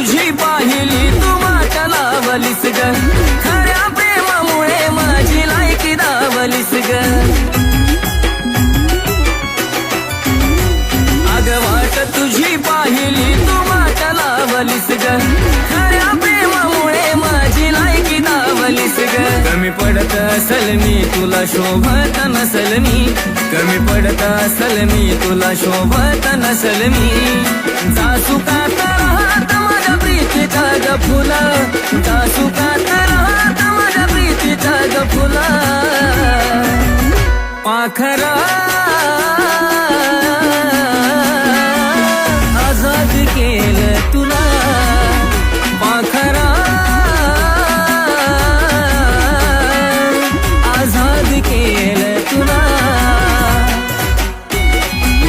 तुझी पाहिली तू माता लावलीस ग. खऱ्या प्रेमामुळे माझी लायकी दावलीस ग. अग वाट तुझी पाहिली तू वाट लावलीस ग. खऱ्या प्रेमामुळे माझी लायकी दावलीस ग. कमी पडत असल मी तुला शोभत नसल मी. कमी पडत असल मी तुला शोभत नसल मी. जासुकात का ఆఖరా